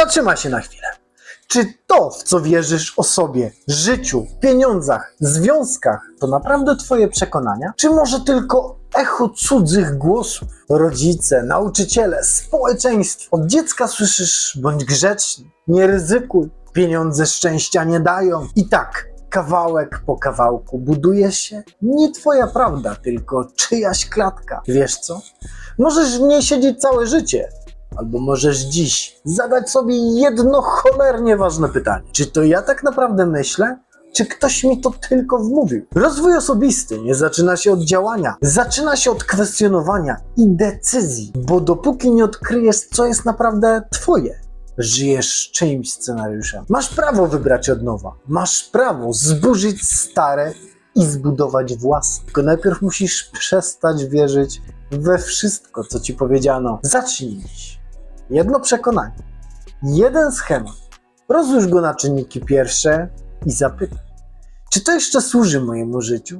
Zatrzymaj się na chwilę. Czy to, w co wierzysz o sobie, życiu, pieniądzach, związkach, to naprawdę Twoje przekonania? Czy może tylko echo cudzych głosów? Rodzice, nauczyciele, społeczeństwo. Od dziecka słyszysz, bądź grzeczny, nie ryzykuj, pieniądze szczęścia nie dają. I tak, kawałek po kawałku buduje się nie Twoja prawda, tylko czyjaś klatka. Wiesz co? Możesz w niej siedzieć całe życie, Albo możesz dziś zadać sobie jedno cholernie ważne pytanie. Czy to ja tak naprawdę myślę? Czy ktoś mi to tylko wmówił? Rozwój osobisty nie zaczyna się od działania, zaczyna się od kwestionowania i decyzji, bo dopóki nie odkryjesz, co jest naprawdę twoje, żyjesz czyimś scenariuszem. Masz prawo wybrać od nowa, masz prawo zburzyć stare i zbudować własne. Tylko najpierw musisz przestać wierzyć we wszystko, co ci powiedziano. Zacznij. Jedno przekonanie, jeden schemat. Rozłóż go na czynniki pierwsze i zapytaj, czy to jeszcze służy mojemu życiu?